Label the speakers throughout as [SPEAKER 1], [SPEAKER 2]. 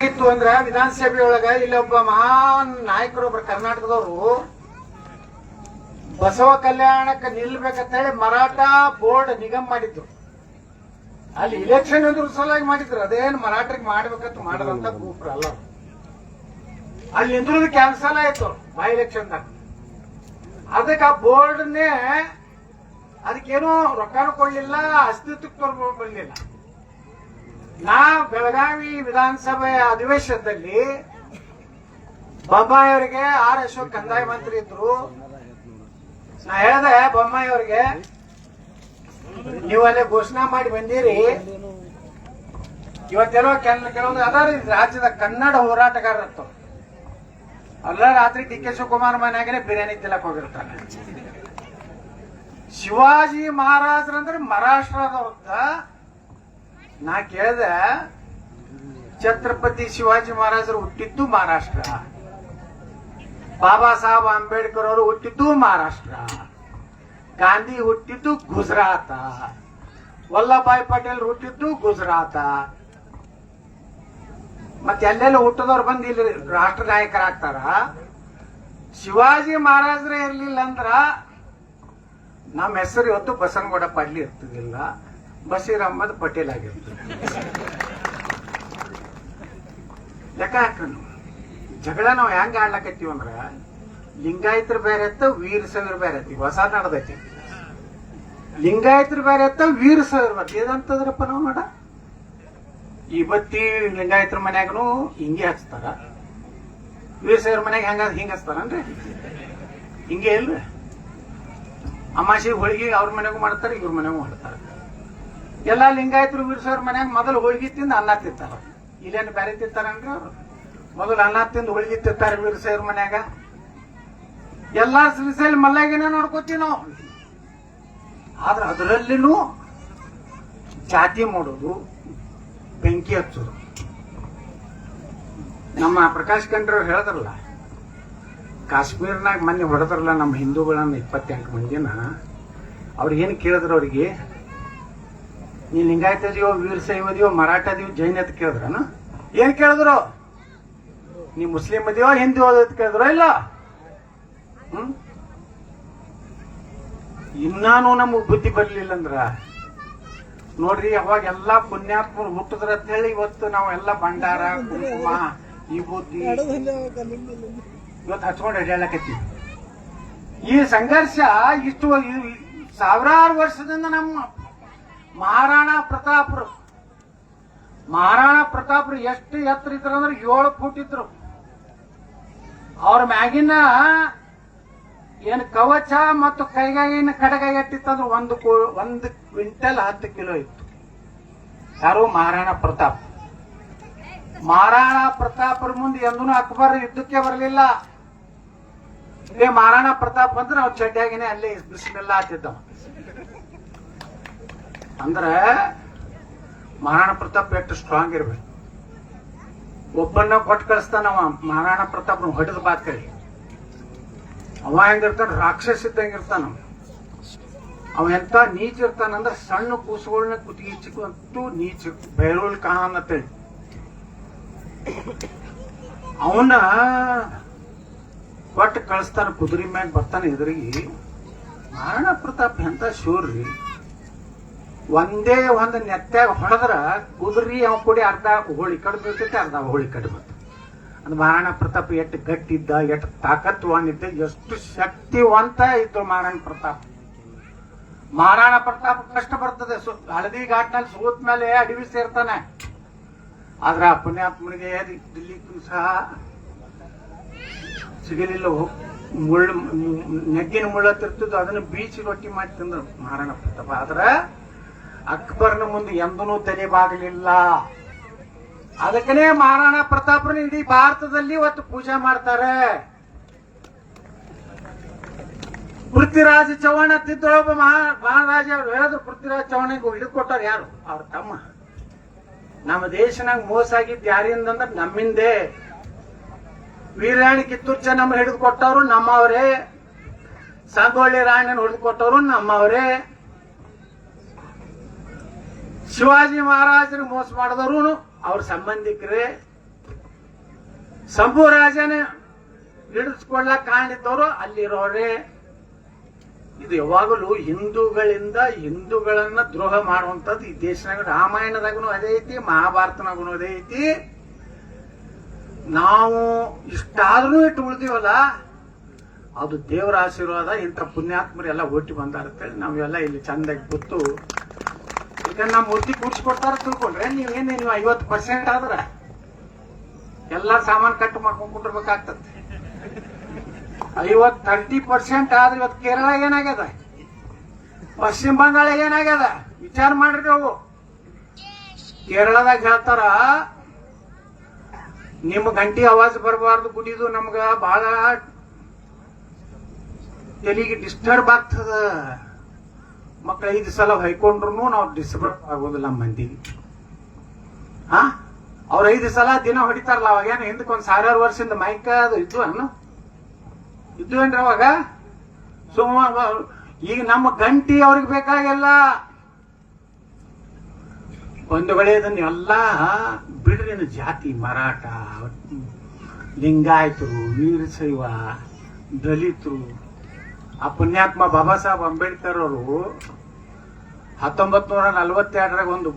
[SPEAKER 1] ಇತ್ತು ಅಂದ್ರ ವಿಧಾನಸಭೆಯೊಳಗ ಇಲ್ಲೊಬ್ಬ ಮಹಾನ್ ನಾಯಕರೊಬ್ರು ಕರ್ನಾಟಕದವರು ಬಸವ ಕಲ್ಯಾಣಕ್ಕೆ ನಿಲ್ಬೇಕಂತೇಳಿ ಮರಾಠ ಬೋರ್ಡ್ ನಿಗಮ ಮಾಡಿದ್ರು. ಅಲ್ಲಿ ಇಲೆಕ್ಷನ್ ಎದುರು ಸಲುವಾಗಿ ಮಾಡಿದ್ರು. ಅದೇನ್ ಮರಾಠರಿಗೆ ಮಾಡ್ಬೇಕಂತ ಮಾಡದಂತ ಗೂಪ್ರ ಅಲ್ಲ. ಅಲ್ಲಿ ನಿಂದ್ರದು ಕ್ಯಾನ್ಸಲ್ ಆಯ್ತು ಬೈ ಎಲೆಕ್ಷನ್ದಾಗ ಅದಕ್ಕೆ ಆ ಬೋರ್ಡ್ನೇ ಅದಕ್ಕೇನು ರೊಕ್ಕನೂ ಕೊಡ್ಲಿಲ್ಲ ಅಸ್ತಿತ್ವಕ್ಕೆ ತೋರ್ಕೊಳ್ಳಿಲ್ಲ ನಾ ಬೆಳಗಾವಿ ವಿಧಾನಸಭೆ ಅಧಿವೇಶನದಲ್ಲಿ ಬೊಮ್ಮಾಯಿ ಅವರಿಗೆ ಆರ್ ಅಶೋಕ್ ಕಂದಾಯ ಮಂತ್ರಿ ಇದ್ರು. ನಾ ಹೇಳ್ದೆ ಬೊಮ್ಮಾಯಿ ಅವರಿಗೆ ನೀವು ಅಲ್ಲಿ ಘೋಷಣೆ ಮಾಡಿ ಬಂದಿರಿ. ಇವತ್ತೆಲ್ಲೋ ಕೆಲ, ಕೆಲವೊಂದು ಅದಾರ ರಾಜ್ಯದ ಕನ್ನಡ ಹೋರಾಟಗಾರರು ಅಲ್ಲ, ರಾತ್ರಿ ಡಿ ಕೆ ಶಿವಕುಮಾರ್ ಮನೆಯಾಗೇನೆ ಬಿರಿಯಾನಿ ತಿನ್ನಕ್ ಹೋಗಿರ್ತಾನೆ. ಶಿವಾಜಿ ಮಹಾರಾಜರಂದ್ರೆ ಮಹಾರಾಷ್ಟ್ರದವ್ರದ ನಾ ಕೇಳ್ದ, ಛತ್ರಪತಿ ಶಿವಾಜಿ ಮಹಾರಾಜರು ಹುಟ್ಟಿದ್ದು ಮಹಾರಾಷ್ಟ್ರ. ಬಾಬಾ ಸಾಹೇಬ್ ಅಂಬೇಡ್ಕರ್ ಅವರು ಹುಟ್ಟಿದ್ದು ಮಹಾರಾಷ್ಟ್ರ. ಗಾಂಧಿ ಹುಟ್ಟಿದ್ದು ಗುಜರಾತ. ವಲ್ಲಭಾಯ್ ಪಟೇಲ್ ಹುಟ್ಟಿದ್ದು ಗುಜರಾತ. ಮತ್ತೆ ಎಲ್ಲೆಲ್ಲ ಹುಟ್ಟದವ್ರು ಬಂದು ಇಲ್ಲಿ ರಾಷ್ಟ್ರ ನಾಯಕರಾಗ್ತಾರ? ಶಿವಾಜಿ ಮಹಾರಾಜರೇ ಇರ್ಲಿಲ್ಲ ಅಂದ್ರ ನಮ್ಮ ಹೆಸರು ಇವತ್ತು ಬಸನಗೌಡ ಪಡ್ಲಿ ಇರ್ತಿರ್ಲಿಲ್ಲ. ಬಶೀರ್ ಅಹಮದ್ ಪಟೇಲ್ ಆಗಿರ್ತದೆ ಲೆಕ್ಕ ಹಾಕೊಂಡು ಜಗಳ ನಾವು ಹೆಂಗ ಆಡ್ಲಕತ್ತೀವಿ ಅಂದ್ರ, ಲಿಂಗಾಯತ್ರ ಬೇರೆ ಎತ್ತ ವೀರ ಸಾವಿರ ಬೇರೆ ಐತಿ ಹೊಸ ನಡ್ದೈತಿ. ಲಿಂಗಾಯತ್ರ ಬೇರೆ ಎತ್ತ ವೀರ ಸಾವಿರ ಬೇರೆ ಏನಂತದ್ರಪ್ಪ ನಾವು ನೋಡ ಈ ಬತ್ತಿ ಲಿಂಗಾಯತರ ಮನ್ಯಾಗನು ಹಿಂಗೆ ಹಚ್ತಾರ. ವೀರ ಸಾವಿರ ಮನ್ಯಾಗ ಹೆಂಗ ಹಿಂಗ ಹಚ್ತಾರನ್ರಿ? ಹಿಂಗೆ ಇಲ್ರಿ? ಅಮಾಶಿ ಹೋಳಿಗೆ ಅವ್ರ ಮನೆಗೂ ಮಾಡ್ತಾರೆ, ಇವ್ರ ಮನೆಗೂ ಮಾಡ್ತಾರೆ. ಎಲ್ಲಾ ಲಿಂಗಾಯತರು ವೀರಸವ್ರ ಮನ್ಯಾಗ ಮೊದಲು ಹೋಳಿಗೆ ತಿಂದು ಅನ್ನ ತಿಂತಾರ. ಇಲ್ಲೇನು ಬ್ಯಾರೆ ತಿಂತಾರನ್ರಿ ಅವ್ರು? ಮೊದಲು ಅನ್ನ ತಿಂದು ಹೋಳಿಗೆ ತಿಂತಾರೆ ವೀರಸವ್ರ ಮನ್ಯಾಗ. ಎಲ್ಲಾ ಶ್ರೀಶೈಲ ಮಲ್ಲಾಗಿನ ನೋಡ್ಕೋತೀವಿ ನಾವು. ಆದ್ರೆ ಅದರಲ್ಲಿನೂ ಜಾತಿ ಮಾಡೋದು, ಬೆಂಕಿ ಹಚ್ಚೋದು. ನಮ್ಮ ಪ್ರಕಾಶ್ ಖಂಡ್ರವ್ರು ಹೇಳಿದ್ರಲ್ಲ, ಕಾಶ್ಮೀರ್ನಾಗ ಮೊನ್ನೆ ಹೊಡೆದ್ರಲ್ಲ ನಮ್ಮ ಹಿಂದೂಗಳನ್ನ ಇಪ್ಪತ್ತೆಂಟು ಮಂದಿನ ಅವ್ರಿಗೇನು ಕೇಳಿದ್ರು ಅವ್ರಿಗೆ? ನೀ ಲಿಂಗಾಯತ ಅದೀವೋ ವೀರಶೈವ ಅದೀವೋ ಮರಾಠ ಅದೀವೋ ಜೈನ ಅಂತ ಕೇಳಿದ್ರನ? ಏನ್ ಕೇಳಿದ್ರು? ನೀ ಮುಸ್ಲಿಂ ಅದೀವೋ ಹಿಂದೂ ಅಂತ ಕೇಳಿದ್ರು ಇಲ್ಲ? ಹ್ಮ್? ಇನ್ನಾನು ನಮಗ್ ಬುದ್ಧಿ ಬರ್ಲಿಲ್ಲ ಅಂದ್ರ ನೋಡ್ರಿ ಅವಾಗ ಎಲ್ಲಾ ಪುಣ್ಯಾತ್ಮರು ಹುಟ್ಟಿದ್ರ ಅಂತ ಹೇಳಿ ಇವತ್ತು ನಾವು ಎಲ್ಲಾ ಭಂಡಾರ, ಕುಂಕುಮ ಬುದ್ಧಿ ಇವತ್ತು ಹಚ್ಕೊಂಡು ಅಡ್ಯಾಳಕತ್ತೀವಿ ಈ ಸಂಘರ್ಷ ಇಷ್ಟು, ಈ- ಸಾವಿರಾರು ವರ್ಷದಿಂದ ನಮ್ಮ ಮಹಾರಾಣಾ ಪ್ರತಾಪರು. ಮಹಾರಾಣಾ ಪ್ರತಾಪರು ಎಷ್ಟು ಎತ್ತರ ಇದ್ರು ಅಂದ್ರೆ ಏಳು ಫುಟ್ ಇದ್ರು. ಅವ್ರ ಮ್ಯಾಗಿನ ಏನ್ ಕವಚ ಮತ್ತು ಕೈಗಾಗಿನ ಕಡಗ ಎಟ್ಟಿತ್ತಂದ್ರೆ ಒಂದು ಒಂದು ಕ್ವಿಂಟಲ್ ಹತ್ತು ಕಿಲೋ ಇತ್ತು. ಯಾರು? ಮಹಾರಾಣಾ ಪ್ರತಾಪ್. ಮಹಾರಾಣಾ ಪ್ರತಾಪರ ಮುಂದೆ ಎಂದೂ ಅಕ್ಬರ್ ಯುದ್ಧಕ್ಕೆ ಬರಲಿಲ್ಲ. ಇದೇ ಮಹಾರಾಣಾ ಪ್ರತಾಪ್ ಅಂದ್ರೆ ನಾವು ಚಡ್ಡಿಯಾಗಿನೇ ಅಲ್ಲಿ ಬಿಸಿಲೆಲ್ಲ ಆತಿದ್ದವ. ಅಂದ್ರೆ ಮಹಾರಾಣ ಪ್ರತಾಪ್ ಎಷ್ಟು ಸ್ಟ್ರಾಂಗ್ ಇರ್ಬೇಕು. ಒಬ್ಬನ್ನ ಕೊಟ್ಟು ಕಳಿಸ್ತಾನ ಅವ ಮಹಾರಾಣಾ ಪ್ರತಾಪ್ನ ಹೊಡೆದ ಬಾತ್ ಕೈ ಅವ ಹೆಂಗಿರ್ತಾನ, ರಾಕ್ಷಸ ಇದ್ದಂಗೆ ಇರ್ತಾನ ಅವ. ಎಂತ ನೀಚ ಇರ್ತಾನಂದ್ರ ಸಣ್ಣ ಕೂಸುಗಳನ್ನ ಕುತ್ತಿಗೆ ಚಿಕ್ಕಂತೂ ನೀಚ ಬೈರೋಲ್ ಕಾನ್ ಅಂತೇಳಿ ಅವನ ಕೊಟ್ಟು ಕಳಿಸ್ತಾನ ಕುದುರೆ ಮ್ಯಾಗ ಬರ್ತಾನೆ ಎದುರಿಗೆ. ಮಹಾರಾಣಾ ಪ್ರತಾಪ್ ಎಂತ ಶೂರ್ರಿ ಒಂದೇ ಒಂದು ನೆತ್ತಾಗ ಹೊಡೆದ್ರ ಕುದುರಿ ಅವ ಕೂಡಿ ಅರ್ಧ ಹೋಳಿ ಕಡಿಮೆ ಇರ್ತೈತಿ, ಅರ್ಧ ಹೋಳಿ ಕಡಿಮೆ ಅಂದ್ರೆ ಮಹಾರಾಣ ಪ್ರತಾಪ್ ಎಷ್ಟು ಗಟ್ಟಿದ್ದ, ಎಷ್ಟು ತಾಕತ್ವನಿದ್ದ ಎಷ್ಟು ಶಕ್ತಿವಂತ ಇದ್ದ ಮಹಾರಾಣ ಪ್ರತಾಪ್. ಮಹಾರಾಣ ಪ್ರತಾಪ್ ಕಷ್ಟ ಬರ್ತದೆ ಹಳದಿ ಘಾಟ್ನಲ್ಲಿ ಸೋತ್ ಮೇಲೆ ಅಡವಿ ಸೇರ್ತಾನೆ. ಆದ್ರ ಆ ಪುಣ್ಯಾತ್ಮನಿಗೆ ದಿಲ್ಲಿ ಸಹ ಸಿಗಲಿಲ್ಲ. ಮುಳ್ಳು ನೆಗ್ಗಿನ ಮುಳ್ಳತ್ತಿರ್ತಿದ್ದು ಅದನ್ನ ಬೀಚಿ ರೊಟ್ಟಿ ಮಾಡಿ ತಿಂದ್ರು ಮಹಾರಾಣ ಪ್ರತಾಪ. ಆದ್ರ ಅಕ್ಬರ್ನ ಮುಂದೆ ಎಂದೂ ತಲೆ ಬಾಗಲಿಲ್ಲ. ಅದಕ್ಕನೇ ಮಹಾರಾಣಾ ಪ್ರತಾಪನ ಇಡೀ ಭಾರತದಲ್ಲಿ ಇವತ್ತು ಪೂಜೆ ಮಾಡ್ತಾರೆ. ಪೃಥ್ವಿರಾಜ ಚೌಹಾಣ್ ತಿದ್ದೊಬ್ಬ ಮಹಾ, ಮಹಾರಾಜ ಅವ್ರು ಹೇಳಿದ್ರು, ಪೃಥ್ವಿರಾಜ್ ಚೌಹಾಣಿಗೆ ಹಿಡಿದುಕೊಟ್ಟಾರ ಯಾರು? ಅವ್ರ ತಮ್ಮ. ನಮ್ಮ ದೇಶನಾಗ ಮೋಸ ಆಗಿದ್ದು ಯಾರಿಂದ ಅಂದ್ರೆ ನಮ್ಮಿಂದೇ. ವೀರಾಣಿ ಕಿತ್ತೂರ್ ಚೆನ್ನಮ್ಮ ಹಿಡಿದು ಕೊಟ್ಟವರು ನಮ್ಮವರೇ. ಸಂಗೊಳ್ಳಿ ರಾಯಣ್ಣನ ಹಿಡಿದು ಕೊಟ್ಟವರು ನಮ್ಮವರೇ. ಶಿವಾಜಿ ಮಹಾರಾಜರಿಗೆ ಮೋಸ ಮಾಡಿದವರು ಅವ್ರ ಸಂಬಂಧಿಕರೇ. ಸಂಭು ರಾಜನ ಹಿಡಿಸ್ಕೊಳ್ಳಕ್ ಕಾಣಿದ್ದವರು ಅಲ್ಲಿರೋರೇ. ಇದು ಯಾವಾಗಲೂ ಹಿಂದೂಗಳಿಂದ ಹಿಂದೂಗಳನ್ನ ದ್ರೋಹ ಮಾಡುವಂತದ್ದು ಈ ದೇಶನಾಗ ರಾಮಾಯಣದಾಗೂ ಅದೇ ಐತಿ ಮಹಾಭಾರತನಾಗೂ ಅದೇ ಐತಿ. ನಾವು ಇಷ್ಟಾದ್ರೂ ಇಟ್ಟು ಉಳಿದೀವಲ್ಲ, ಅದು ದೇವರ ಆಶೀರ್ವಾದ ಇಂಥ ಪುಣ್ಯಾತ್ಮರೆಲ್ಲ ಓಟಿ ಬಂದಾರತ್ತೇಳಿ ನಾವೆಲ್ಲ ಇಲ್ಲಿ ಚಂದಾಗಿ ಗೊತ್ತು ನಮ್ಮ ಮೂರ್ತಿ ಕೂಡಿಸ್ಕೊಡ್ತಾರ ತಿಳ್ಕೊಂಡ್ರೆ ನೀವೇನೇ ನೀವು ಐವತ್ತು ಪರ್ಸೆಂಟ್ ಆದ್ರ ಎಲ್ಲ ಸಾಮಾನು ಕಟ್ ಮಾಡ್ಕೊಂಡ್ ಐವತ್ ಥರ್ಟಿ ಪರ್ಸೆಂಟ್ ಆದ್ರೆ ಇವತ್ತು ಕೇರಳ ಏನಾಗ್ಯದ? ಪಶ್ಚಿಮ ಬಂಗಾಳ ಏನಾಗ್ಯದ? ವಿಚಾರ ಮಾಡ್ರಿ ಅವು ಕೇರಳದಾಗ ಹೇಳ್ತಾರ ನಿಮ್ಮ ಗಂಟಿ ಅವಾಜ್ ಬರಬಾರ್ದು ಗುಡಿದು, ನಮ್ಗ ಬಹಳ ತಲೆಗೆ ಡಿಸ್ಟರ್ಬ್ ಆಗ್ತದ. ಮಕ್ಳು ಐದು ಸಲ ಹೊಯ್ಕೊಂಡ್ರು ನಾವು ಡಿಸ್ಟರ್ಬ್ ಆಗೋದಿಲ್ಲ ಮಂದಿಗೆ ಹಾ ಅವ್ರ ಐದು ಸಲ ದಿನ ಹೊಡಿತಾರಲ್ಲ, ಅವಾಗ ಏನು ಹಿಂದಕ್ಕೆ ಒಂದು ಸಾವಿರಾರು ವರ್ಷದಿಂದ ಮೈಕ ಅದು ಇದ್ದು ಅನ್ನು ಇದ್ದು ಏನ್ರಿ ಅವಾಗ? ಸುಮಾರು ಈಗ ನಮ್ಮ ಗಂಟಿ ಅವ್ರಿಗೆ ಬೇಕಾಗಿಲ್ಲ. ಒಂದು ವೇಳೆ ಇದನ್ನೆಲ್ಲ ಬಿಡ್ರಿನ ಜಾತಿ ಮರಾಠ, ಲಿಂಗಾಯತರು, ವೀರಶೈವ, ದಲಿತರು ಆ ಪುಣ್ಯಾತ್ಮ ಬಾಬಾ ಸಾಹೇಬ್ ಅಂಬೇಡ್ಕರ್ ಅವರು ಹತ್ತೊಂಬತ್ ನೂರ ನಲವತ್ತೆರಡರಾಗ ಒಂದು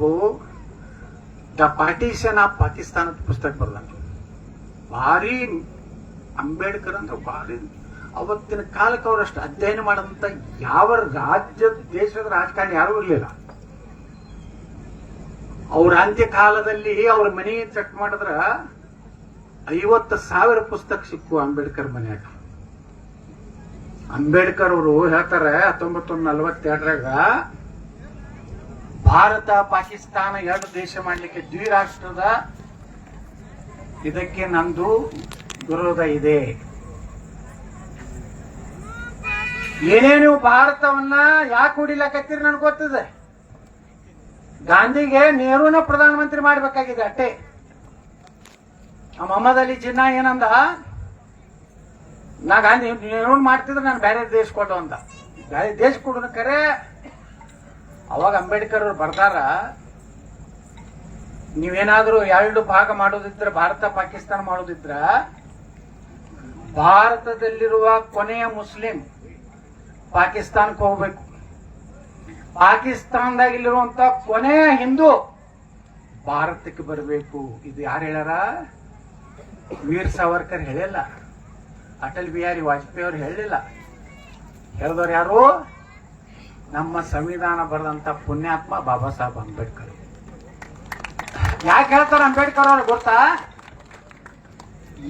[SPEAKER 1] ದ ಪಾರ್ಟಿಷನ್ ಆಫ್ ಪಾಕಿಸ್ತಾನ ಪುಸ್ತಕ ಬರ್ದ ಭಾರಿ ಅಂಬೇಡ್ಕರ್ ಅಂದ್ರೆ ಭಾರಿ. ಅವತ್ತಿನ ಕಾಲಕ್ಕೆ ಅವರಷ್ಟು ಅಧ್ಯಯನ ಮಾಡಂತ ಯಾವ ರಾಜ್ಯ, ದೇಶದ ರಾಜಕಾರಣಿ ಯಾರೂ ಇರಲಿಲ್ಲ. ಅವ್ರ ಅಂತ್ಯ ಕಾಲದಲ್ಲಿ ಅವ್ರ ಮನೆ ಚೆಕ್ ಮಾಡಿದ್ರ ಐವತ್ತು ಸಾವಿರ ಪುಸ್ತಕ ಸಿಕ್ಕು ಅಂಬೇಡ್ಕರ್ ಮನ್ಯಾಗ. ಅಂಬೇಡ್ಕರ್ ಅವರು ಹೇಳ್ತಾರೆ ಹತ್ತೊಂಬತ್ತು ನಲವತ್ತೆರಡರಾಗ, ಭಾರತ ಪಾಕಿಸ್ತಾನ ಎರಡು ದೇಶ ಮಾಡಲಿಕ್ಕೆ ದ್ವಿರಾಷ್ಟ್ರದ ಇದಕ್ಕೆ ನಂದು ವಿರೋಧ ಇದೆ. ಏನೇ ನೀವು ಭಾರತವನ್ನ ಯಾಕೆ ಹೊಡಿಲಕತ್ತೀರಿ ನನಗೆ ಗೊತ್ತಿದೆ. ಗಾಂಧಿಗೆ ನೆಹರೂನ ಪ್ರಧಾನಮಂತ್ರಿ ಮಾಡಬೇಕಾಗಿದೆ ಅಟ್ಟೆ. ಮೊಹಮ್ಮದ್ ಅಲಿ ಜಿನ್ನಾ ಏನಂದ? ನಾ ಗಾಂಧಿ ನೆಹರು ಮಾಡ್ತಿದ್ರೆ ನಾನು ಬೇರೆ ದೇಶ ಕೊಡು ಅಂತ. ಬೇರೆ ದೇಶ ಕೊಡೋನ ಕರೆ ಅವಾಗ ಅಂಬೇಡ್ಕರ್ ಅವ್ರು ಬರ್ತಾರ ನೀವೇನಾದ್ರೂ ಎರಡು ಭಾಗ ಮಾಡೋದಿದ್ರೆ, ಭಾರತ ಪಾಕಿಸ್ತಾನ ಮಾಡೋದಿದ್ರ, ಭಾರತದಲ್ಲಿರುವ ಕೊನೆಯ ಮುಸ್ಲಿಂ ಪಾಕಿಸ್ತಾನಕ್ಕೆ ಹೋಗ್ಬೇಕು. ಪಾಕಿಸ್ತಾನದಾಗಿಲ್ಲಿರುವಂತ ಕೊನೆಯ ಹಿಂದೂ ಭಾರತಕ್ಕೆ ಬರಬೇಕು. ಇದು ಯಾರು ಹೇಳ್ಯಾರ? ವೀರ್ ಸಾವರ್ಕರ್ ಹೇಳಿಲ್ಲ ಅಟಲ್ ಬಿಹಾರಿ ವಾಜಪೇಯಿ ಅವರು ಹೇಳಲಿಲ್ಲ ಹೇಳಿದವ್ರು ಯಾರು? ನಮ್ಮ ಸಂವಿಧಾನ ಬರೆದಂತ ಪುಣ್ಯಾತ್ಮ ಬಾಬಾ ಸಾಹೇಬ್ ಅಂಬೇಡ್ಕರ್. ಯಾಕೆ ಹೇಳ್ತಾರೆ ಅಂಬೇಡ್ಕರ್ ಅವ್ರು ಗೊತ್ತಾ?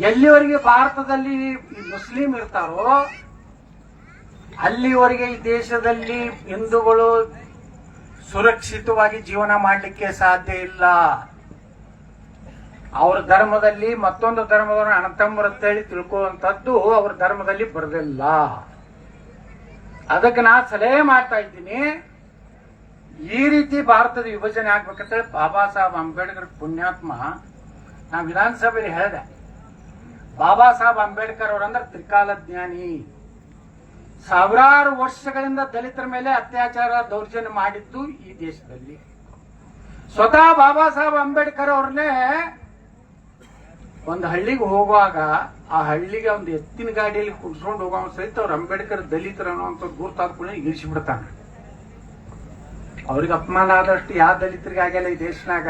[SPEAKER 1] ಎಲ್ಲಿವರೆಗೆ ಭಾರತದಲ್ಲಿ ಮುಸ್ಲಿಂ ಇರ್ತಾರೋ, ಅಲ್ಲಿವರೆಗೆ ಈ ದೇಶದಲ್ಲಿ ಹಿಂದೂಗಳು ಸುರಕ್ಷಿತವಾಗಿ ಜೀವನ ಮಾಡಲಿಕ್ಕೆ ಸಾಧ್ಯ ಇಲ್ಲ. ಅವ್ರ ಧರ್ಮದಲ್ಲಿ ಮತ್ತೊಂದು ಧರ್ಮದವರ ಅಣತಂಬರತ್ತೇಳಿ ತಿಳ್ಕೊಳ್ಳುವಂಥದ್ದು ಅವ್ರ ಧರ್ಮದಲ್ಲಿ ಬರಲಿಲ್ಲ ಅದಕ್ಕೆ ನಾ ಸಲಹೆ ಮಾಡ್ತಾ ಇದ್ದೀನಿ. ಈ ರೀತಿ ಭಾರತದ ವಿಭಜನೆ ಆಗ್ಬೇಕಂತೇಳಿ ಬಾಬಾ ಸಾಹೇಬ್ ಅಂಬೇಡ್ಕರ್ ಪುಣ್ಯಾತ್ಮ ನಾ ವಿಧಾನಸಭೆಯಲ್ಲಿ ಹೇಳಿದೆ. ಬಾಬಾ ಸಾಹೇಬ್ ಅಂಬೇಡ್ಕರ್ ಅವರಂದ್ರೆ ತ್ರಿಕಾಲ ಜ್ಞಾನಿ. ಸಾವಿರಾರು ವರ್ಷಗಳಿಂದ ದಲಿತರ ಮೇಲೆ ಅತ್ಯಾಚಾರ ದೌರ್ಜನ್ಯ ಮಾಡಿದ್ದು ಈ ದೇಶದಲ್ಲಿ. ಸ್ವತಃ ಬಾಬಾ ಸಾಹೇಬ್ ಅಂಬೇಡ್ಕರ್ ಅವ್ರನ್ನೇ ಒಂದು ಹಳ್ಳಿಗೆ ಹೋಗುವಾಗ ಆ ಹಳ್ಳಿಗೆ ಒಂದು ಎತ್ತಿನ ಗಾಡಿಯಲ್ಲಿ ಕುಡ್ಸ್ಕೊಂಡು ಹೋಗೋ ಸಹಿತ ಅವ್ರು ಅಂಬೇಡ್ಕರ್ ದಲಿತರ ಅನ್ನೋ ಗುರುತಾದ ಕೂಡ ಇಳಿಸಿಬಿಡ್ತಾನೆ ಅವ್ರಿಗೆ ಅಪಮಾನ ಆದಷ್ಟು ಯಾವ ದಲಿತರಿಗೆ ಆಗಲ್ಲ ಈ ದೇಶನಾಗ?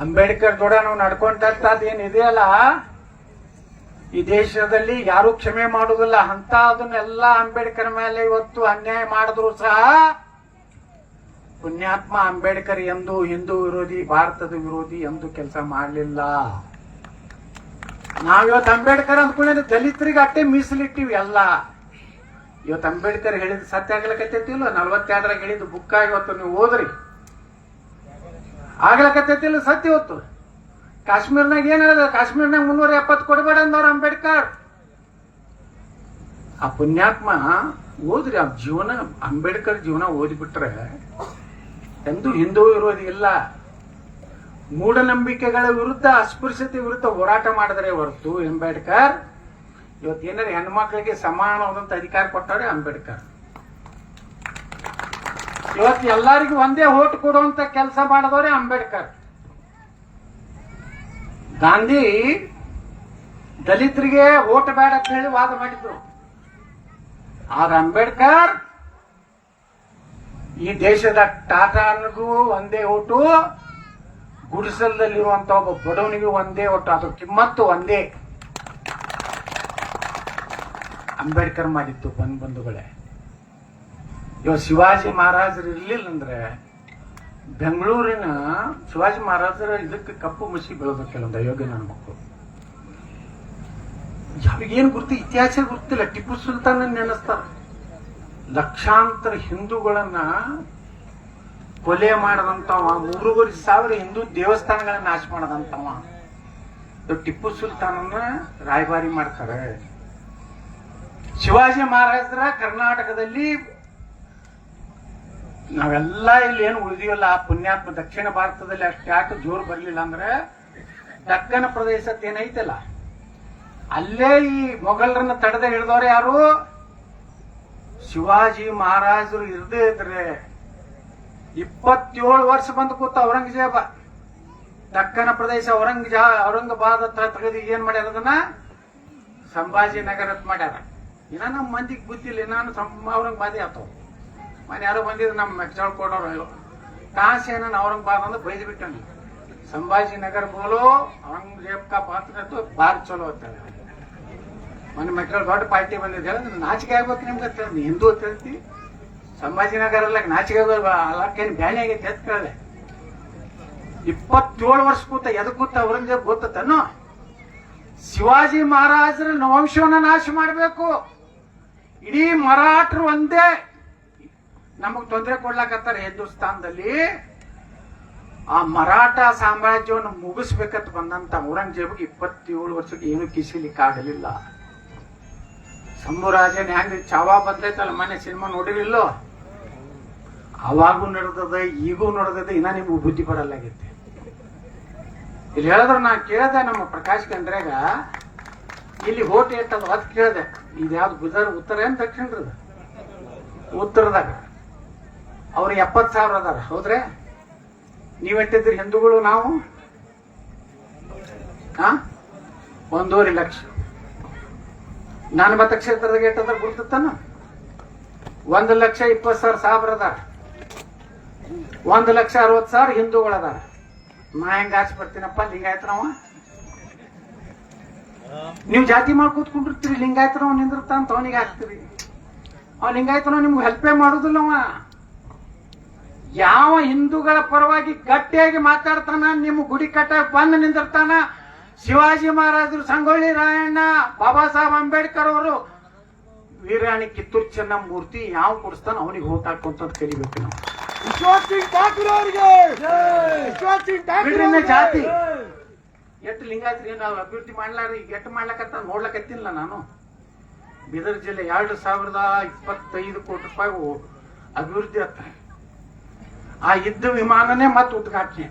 [SPEAKER 1] ಅಂಬೇಡ್ಕರ್ ದೊಡ ನಾವು ನಡ್ಕೊಂತ ಇದೆಯಲ್ಲ ಈ ದೇಶದಲ್ಲಿ ಯಾರು ಕ್ಷಮೆ ಮಾಡುವುದಿಲ್ಲ. ಅಂತ ಅದನ್ನೆಲ್ಲ ಅಂಬೇಡ್ಕರ್ ಮೇಲೆ ಇವತ್ತು ಅನ್ಯಾಯ ಮಾಡಿದ್ರು ಸಹ ಪುಣ್ಯಾತ್ಮ ಅಂಬೇಡ್ಕರ್ ಎಂದು ಹಿಂದೂ ವಿರೋಧಿ, ಭಾರತದ ವಿರೋಧಿ ಎಂದು ಕೆಲಸ ಮಾಡಲಿಲ್ಲ. ನಾವಿವತ್ತು ಅಂಬೇಡ್ಕರ್ ಅಂದ್ಕೊಂಡ್ರೆ ದಲಿತರಿಗೆ ಅಟ್ಟೆ ಮೀಸಲಿಟ್ಟಿವಿ ಎಲ್ಲ ಇವತ್ತು ಅಂಬೇಡ್ಕರ್ ಹೇಳಿದ ಸತ್ಯ ಆಗ್ಲಕತ್ತೈತಿಲ್ಲ ನಲ್ವತ್ತೆರಡರಾಗ ಹೇಳಿದ ಬುಕ್ ಇವತ್ತು ನೀವು ಓದ್ರಿ. ಆಗ್ಲಕತ್ತೈತಿಲ್ಲ ಸತ್ಯ ಇವತ್ತು ಕಾಶ್ಮೀರ್ನಾಗ ಏನ್ ಹೇಳಿದ ಕಾಶ್ಮೀರ್ನಾಗ ಮುನ್ನೂರ ಎಪ್ಪತ್ತು ಕೊಡಬೇಡ ಅಂದವ್ರು ಅಂಬೇಡ್ಕರ್. ಆ ಪುಣ್ಯಾತ್ಮ, ಓದ್ರಿ, ಆ ಜೀವನ, ಅಂಬೇಡ್ಕರ್ ಜೀವನ ಓದಿಬಿಟ್ರೆ, ಎಂದು ಹಿಂದೂ ವಿರೋಧಿ ಇಲ್ಲ ಮೂಢನಂಬಿಕೆಗಳ ವಿರುದ್ಧ ಅಸ್ಪೃಶ್ಯತೆ ವಿರುದ್ಧ ಹೋರಾಟ ಮಾಡಿದ್ರೆ ಹೊರತು ಅಂಬೇಡ್ಕರ್, ಇವತ್ತು ಏನಾರ ಹೆಣ್ಮಕ್ಳಿಗೆ ಸಮಾನವಾದಂತ ಅಧಿಕಾರ ಕೊಟ್ಟವ್ರೆ ಅಂಬೇಡ್ಕರ್. ಇವತ್ತು ಎಲ್ಲರಿಗೂ ಒಂದೇ ಓಟ್ ಕೊಡುವಂತ ಕೆಲಸ ಮಾಡಿದವ್ರೆ ಅಂಬೇಡ್ಕರ್. ಗಾಂಧಿ ದಲಿತರಿಗೆ ಓಟ್ ಬೇಡ ಅಂತ ಹೇಳಿ ವಾದ ಮಾಡಿದ್ರು. ಆದ್ರೆ ಅಂಬೇಡ್ಕರ್, ಈ ದೇಶದ ಟಾಟಾನಿಗೂ ಒಂದೇ ಓಟು ಗುಡಿಸಲದಲ್ಲಿರುವಂತ ಒಬ್ಬ ಬಡವನಿಗೆ ಒಂದೇ ಒಟ್ಟು, ಅದು ಕಿಮ್ಮತ್ತು ಒಂದೇ. ಅಂಬೇಡ್ಕರ್ ಮಾಡಿತ್ತು ಬಂದ್ ಬಂಧುಗಳೇ. ಇವಾಗ ಶಿವಾಜಿ ಮಹಾರಾಜರು ಇರ್ಲಿಲ್ಲ ಅಂದ್ರೆ ಬೆಂಗಳೂರಿನ ಶಿವಾಜಿ ಮಹಾರಾಜರ ಇದಕ್ಕೆ ಕಪ್ಪು ಮುಸಿ ಬೆಳೆದ ಕೆಲವೊಂದು ಅಯೋಗ್ಯ ನನ್ನ ಮಕ್ಕಳು. ಯಾರಿಗೇನು ಗುರ್ತು, ಇತಿಹಾಸ ಗೊತ್ತಿಲ್ಲ ಟಿಪ್ಪು ಸುಲ್ತಾನ ನೆನೆಸ್ತಾರ. ಲಕ್ಷಾಂತರ ಹಿಂದೂಗಳನ್ನ ಕೊಲೆ ಮಾಡದಂತವ, ಮೂರುವರೆ ಸಾವಿರ ಹಿಂದೂ ದೇವಸ್ಥಾನಗಳನ್ನ ನಾಶ ಮಾಡದಂತವ. ಟಿಪ್ಪು ಸುಲ್ತಾನನ್ನ ರಾಯಭಾರಿ ಮಾಡ್ತಾರೆ. ಶಿವಾಜಿ ಮಹಾರಾಜರ ಕರ್ನಾಟಕದಲ್ಲಿ ನಾವೆಲ್ಲ ಇಲ್ಲಿ ಏನು ಉಳಿದೀವಲ್ಲ, ಆ ಪುಣ್ಯಾತ್ಮ ದಕ್ಷಿಣ ಭಾರತದಲ್ಲಿ ಅಷ್ಟು ಯಾಕೆ ಜೋರು ಬರಲಿಲ್ಲ ಅಂದ್ರೆ ದಕ್ಕನ ಏನೈತಲ್ಲ, ಅಲ್ಲೇ ಈ ಮೊಘಲರನ್ನ ತಡೆದ ಹಿಡಿದವ್ರು ಯಾರು? ಶಿವಾಜಿ ಮಹಾರಾಜರು ಇರದೇ ಇದ್ರೆ ಇಪ್ಪತ್ತೇಳು ವರ್ಷ ಬಂದು ಕೂತ ಔರಂಗಜೇಬ. ದಕ್ಕನ ಪ್ರದೇಶ ಔರಂಗಜಾ, ಔರಂಗಾಬಾದ್ ಹತ್ರ ತೆಗೆದು ಏನ್ ಮಾಡ್ಯಾರ ಅದನ್ನ? ಸಂಭಾಜಿ ನಗರ ಮಾಡ್ಯಾರ. ಇನ್ನ ನಮ್ಮ ಮಂದಿಗೆ ಬುದ್ಧಿಲ್ಲ ನಾನು ಔರಂಗಾಬಾದಿ ಆತವ ಮನೆ ಯಾರೋ ಬಂದಿದ್ರು ನಮ್ಮ ಮೆಕ್ಚಾಳ್ ಕೊಡೋರು ಕಾಸೇನ ಔರಂಗಾಬಾದ್ ಅಂದ್ರೆ ಬೈದು ಬಿಟ್ಟನು ಸಂಭಾಜಿ ನಗರ ಬೋಲೋ ಔರಂಗಜೇಬ್ ಕಾ ಪಾತ್ರ ಬಾರ್ ಚಲೋ ಅಂತ ಮನೆ ಮೊನ್ನೆ ಮೆಟ್ರೋಲ್ ದೊಡ್ಡ ಪಾರ್ಟಿ ಬಂದಿದ್ದೆ ನಾಚಿಕೆ ಆಗ್ಬೇಕು ನಿಮ್ಗೆ ಹಿಂದೂ ಅಂತ ಸಂಭಾಜಿನಗರ ಎಲ್ಲ ನಾಚಿಕೆ ಅಲ್ಲಕ್ಕೇನು ಬ್ಯಾನೆ ಆಗೈತೆ ಅಂತ ಕೇಳಿದೆ. ಇಪ್ಪತ್ತೇಳು ವರ್ಷ ಕೂತ ಎದಕ್ ಕೂತ ಔರಂಗಜೇಬ್ ಗೊತ್ತತನು ಶಿವಾಜಿ ಮಹಾರಾಜರ ವಂಶವನ್ನ ನಾಶ ಮಾಡಬೇಕು. ಇಡೀ ಮರಾಠರು ಒಂದೇ. ನಮಗ್ ತೊಂದರೆ ಕೊಡ್ಲಾಕತ್ತಾರ ಹಿಂದೂಸ್ತಾನದಲ್ಲಿ. ಆ ಮರಾಠ ಸಾಮ್ರಾಜ್ಯವನ್ನು ಮುಗಿಸ್ಬೇಕಂತ ಬಂದಂತ ಔರಂಗಜೇಬ್ಗೆ ಇಪ್ಪತ್ತೇಳು ವರ್ಷಕ್ಕೆ ಏನು ಕಿಸಿಲಿಕ್ಕಾಗಲಿಲ್ಲ ಶಂಭುರಾಜನ್ ಹೆಂಗ್ ಚಾವಾ ಬಂದೈತಲ್ಲ ಮನೆ ಸಿನಿಮಾ ನೋಡಿರಿಲ್ಲೋ ಅವಾಗೂ ನಡೆದದ, ಈಗೂ ನಡೆದದ, ಇನ್ನ ನಿಮ್ಗೆ ಬುದ್ಧಿ ಬರಲ್ಲಾಗೈತೆ ಇಲ್ಲಿ ಹೇಳಿದ್ರೆ ನಾ ಕೇಳ್ದೆ ನಮ್ಮ ಪ್ರಕಾಶ್ ಕಂದ್ರಾಗ ಇಲ್ಲಿ ಹೋಟ್ ಏಟದ ಅದ್ ಕೇಳಿದೆ, ಇದು ಯಾವ್ದು ಗುಜರ್ ಉತ್ತರ ಏನ್ ದಕ್ಷಿಣದ ಉತ್ತರದಾಗ. ಅವ್ರು ಎಪ್ಪತ್ತು ಸಾವಿರ ಅದಾರ, ಹೌದ್ರೆ? ನೀವೆಟ್ಟಿದ್ರಿ ಹಿಂದೂಗಳು, ನಾವು? ಹಾ ಒಂದೂವರೆ ಲಕ್ಷ. ನಾನು ಮತಕ್ಷೇತ್ರದಾಗ ಎಟ್ಟದ ಗುರ್ತತಾನ ಒಂದು ಲಕ್ಷ ಇಪ್ಪತ್ತು ಸಾವಿರ ಸಾವಿರ ಒಂದು ಲಕ್ಷ ಅರವತ್ತು ಸಾವಿರ ಹಿಂದೂಗಳದಾರ ನಾ ಹೆಂಗ ಆಚೆ ಬರ್ತೀನಪ್ಪ, ಲಿಂಗಾಯತನವ? ನೀವು ಜಾತಿ ಮಾಡಿ ಕೂತ್ಕೊಂಡಿರ್ತೀರಿ, ಲಿಂಗಾಯತನವ ಅಂತ ಅವನಿಗೆ ಹಾಕ್ತೀರಿ ಅವ್ ಲಿಂಗಾಯತನವ ನಿಮ್ಗೆ ಹೆಲ್ಪೇ ಮಾಡುದಿಲ್ಲವ. ಯಾವ ಹಿಂದೂಗಳ ಪರವಾಗಿ ಗಟ್ಟಿಯಾಗಿ ಮಾತಾಡ್ತಾನ, ನಿಮ್ಮ ಗುಡಿ ಕಟ್ಟ ಬಂದು ನಿಂದಿರ್ತಾನ? ಶಿವಾಜಿ ಮಹಾರಾಜರು, ಸಂಗೊಳ್ಳಿ ರಾಯಣ್ಣ, ಬಾಬಾ ಸಾಹೇಬ್ ಅಂಬೇಡ್ಕರ್ ಅವರು ವೀರಾಣಿ ಕಿತ್ತೂರ್ ಚೆನ್ನ ಮೂರ್ತಿ ಯಾವ ಕೊಡಿಸ್ತಾನ ಅವನಿಗೆ ಹೋಟ್ ಹಾಕೊಂತ ಕಲಿಬೇಕು ನಾವು.
[SPEAKER 2] ವಿಶ್ವಾಸ್ ಸಿಂಗ್ ಠಾಕೂರ್ ಅವರಿಗೆ! ವಿಶ್ವಾಸ್ ಸಿಂಗ್ ಠಾಕೂರ್
[SPEAKER 1] ಜಾತಿ. ಎಷ್ಟು ಲಿಂಗಾಯತ್ರಿ ನಾವು ಅಭಿವೃದ್ಧಿ ಮಾಡ್ಲಾರ ಈಗ ಎಷ್ಟು ಮಾಡ್ಲಕತ್ತ ನೋಡ್ಲಕತ್ತಿಲ್ಲ ನಾನು. ಬೀದರ್ ಜಿಲ್ಲೆ ಎರಡು ಸಾವಿರದ ಇಪ್ಪತ್ತೈದು ಕೋಟಿ ರೂಪಾಯಿ ಅಭಿವೃದ್ಧಿ ಅತ್ತ ಆ ಇದ್ದ ವಿಮಾನನೇ ಮತ್ತೆ ಉದ್ಘಾಟನೆ.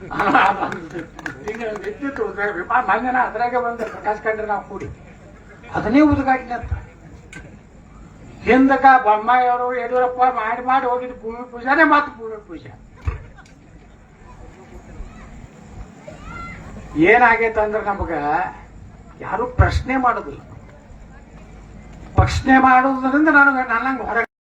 [SPEAKER 1] ಈಗ ವಿದ್ಯುತ್ ವಿಮಾನ ಮೊನ್ನೆ ಅದ್ರಾಗೆ ಬಂದ ಪ್ರಕಾಶ್ ಕಂಡ್ರೆ ನಾವು ಕೂಡಿ. ಅದನ್ನೇ ಉದ್ಘಾಟನೆ ಅಂತ ಹಿಂದಕ ಬೊಮ್ಮಾಯಿಯವರು ಯಡಿಯೂರಪ್ಪ ಮಾಡಿ ಮಾಡಿ ಹೋಗಿದ್ದು ಭೂಮಿ ಪೂಜಾನೇ ಮಾತು ಭೂಮಿ ಪೂಜಾ. ಏನಾಗೈತೆ ಅಂದ್ರೆ ನಮಗ ಯಾರು ಪ್ರಶ್ನೆ ಮಾಡೋದಿಲ್ಲ. ಪ್ರಶ್ನೆ ಮಾಡೋದ್ರಿಂದ ನನಗೆ ನನ್ನಂಗೆ ಹೊರಗೆ